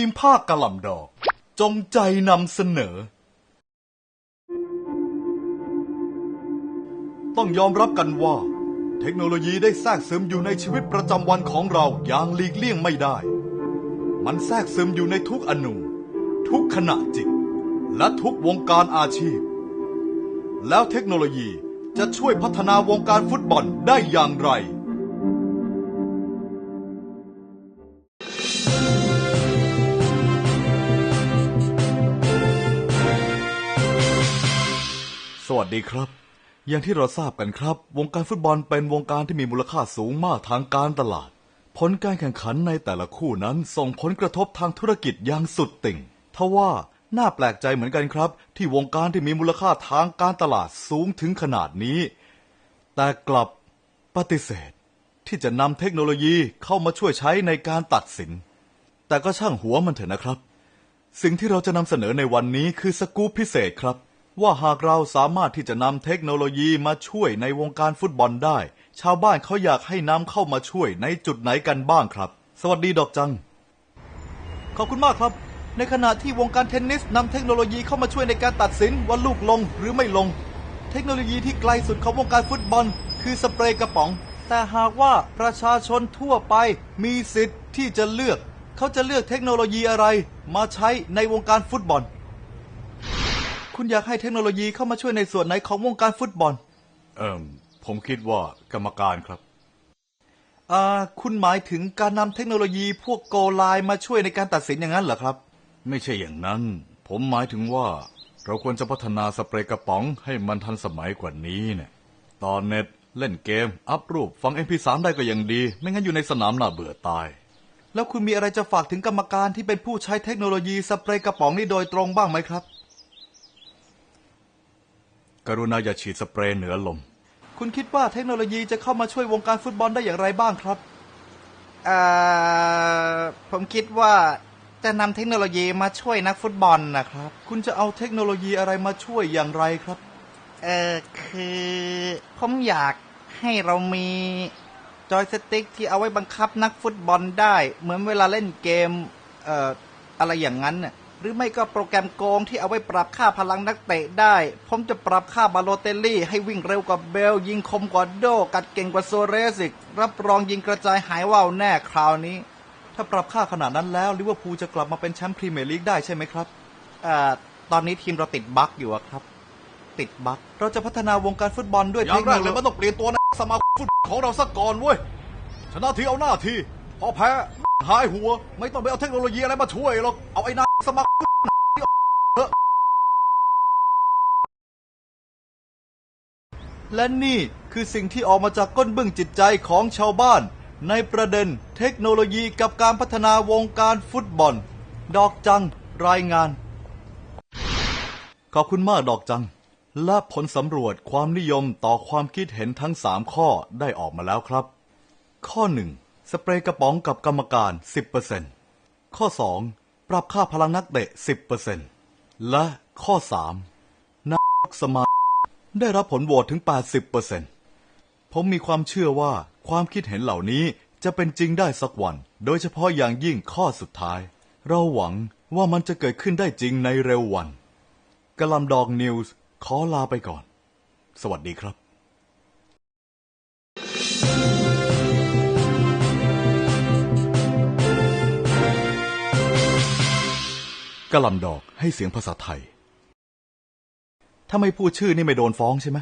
ทีมภาคกะหล่ำดอก จงใจนำเสนอ ต้องยอมรับกันว่า เทคโนโลยีได้แทรกซึมอยู่ในชีวิตประจำวันของเราอย่างหลีกเลี่ยงไม่ได้ มันแทรกซึมอยู่ในทุกอนูทุกขณะจิต และทุกวงการอาชีพ แล้วเทคโนโลยีจะช่วยพัฒนาวงการฟุตบอลได้อย่างไร วัสดีครับ อย่างที่เราทราบกันครับ วงการฟุตบอลเป็นวงการที่มีมูลค่าสูงมากทางการตลาด ผลการแข่งขันในแต่ละคู่นั้นส่งผลกระทบทางธุรกิจอย่างสุดติ่งทว่าน่าแปลกใจเหมือนกันครับ ที่วงการที่มีมูลค่าทางการตลาดสูงถึงขนาดนี้ แต่กลับปฏิเสธ ที่จะนำเทคโนโลยีเข้ามาช่วยใช้ในการตัดสิน แต่ก็ช่างหัวมันเถอะนะครับ สิ่งที่เราจะนำเสนอในวันนี้คือสกู๊ปพิเศษครับ ว่าหากเราสามารถที่จะนำเทคโนโลยีมาช่วยในวงการฟุตบอลได้ ชาวบ้านเขาอยากให้นำเข้ามาช่วยในจุดไหนกันบ้างครับ สวัสดีดอกจัง ขอบคุณมากครับ ในขณะที่วงการเทนนิสนำเทคโนโลยีเข้ามาช่วยในการตัดสินว่าลูกลงหรือไม่ลง เทคโนโลยีที่ไกลสุดของวงการฟุตบอล คือสเปรย์กระป๋อง แต่หากว่าประชาชนทั่วไปมีสิทธิ์ที่จะเลือก เขาจะเลือกเทคโนโลยีอะไร มาใช้ในวงการฟุตบอล คุณอยากให้เทคโนโลยีเข้ามาช่วยในส่วนไหนของวงการฟุตบอล เอิมผมคิดว่ากรรมการครับ อ่า คุณหมายถึงการนำเทคโนโลยีพวกโกไลน์มาช่วยในการตัดสินอย่างนั้นเหรอครับ ไม่ใช่อย่างนั้น ผมหมายถึงว่า เราควรจะพัฒนาสเปรย์กระป๋องให้มันทันสมัยกว่านี้เนี่ย ตอนเน็ตเล่นเกม อัพรูปฟัง MP3 ได้ก็ยังดี ไม่งั้นอยู่ในสนามน่าเบื่อตาย แล้วคุณมีอะไรจะฝากถึงกรรมการที่เป็นผู้ใช้เทคโนโลยีสเปรย์กระป๋องนี้โดยตรงบ้างไหมครับ กรุณาอย่าฉีดสเปรย์เหนือลม คุณคิดว่าเทคโนโลยีจะเข้ามาช่วยวงการฟุตบอลได้อย่างไรบ้างครับ เอ่อผมคิดว่าจะนำเทคโนโลยีมาช่วยนักฟุตบอลนะครับ คุณจะเอาเทคโนโลยีอะไรมาช่วยอย่างไรครับ เออคือผมอยากให้เรามีจอยสติ๊กที่เอาไว้บังคับนักฟุตบอลได้ เหมือนเวลาเล่นเกม เอ่ออะไรอย่างนั้นน่ะ หรือไม่ก็โปรแกรมโกงที่เอาไว้ปรับค่าพลังนักเตะได้ ผมจะปรับค่าบาโลเตลลี่ ให้วิ่งเร็วกว่าเบล ยิงคมกว่าโด กัดเก่งกว่าโซเรสอีกรับรองยิงกระจายหายว่าวแน่คราวนี้ ถ้าปรับค่าขนาดนั้นแล้วลิเวอร์พูลจะกลับมาเป็นแชมป์พรีเมียร์ลีกได้ใช่ไหมครับเอ่อตอนนี้ทีมเราติดบั๊กอยู่อะครับ ติดบั๊กเราจะพัฒนาวงการฟุตบอลด้วยอเทย่าคงโนแรกโลเลยยีมันต้องเปลี่ยนตัวนะสมาคมฟุตบอลของเราสักก่อนเว้ยชนะทีเอาหน้าทีพอแพ้หายหัว ไม่ต้องไปเอาเทคโนโลยีอะไรมาช่วยหรอกเอาไอ้หน้า สมาและนี่คือสิ่งที่ออกมาจากก้นบึ้งจิตใจของชาวบ้าน ในประเด็นเทคโนโลยีกับการพัฒนาวงการฟุตบอล ดอกจังรายงาน ขอบคุณมากดอกจัง และผลสำรวจความนิยมต่อความคิดเห็นทั้ง 3 ข้อได้ออกมาแล้วครับ ข้อ 1 สเปรย์กระป๋องกับกรรมการ 10%ข้อ 2 ปรับค่าพลังนักเตะ 10%และข้อ 3นักสมาได้รับผลโหวตถึง 80%ผมมีความเชื่อว่าความคิดเห็นเหล่านี้จะเป็นจริงได้สักวัน โดยเฉพาะอย่างยิ่งข้อสุดท้าย เราหวังว่ามันจะเกิดขึ้นได้จริงในเร็ววันกะลำดองนิวส์ขอลาไปก่อน สวัสดีครับ กะหลำดอกให้เสียงภาษาไทย ถ้าไม่พูดชื่อนี่ไม่โดนฟ้องใช่ไหม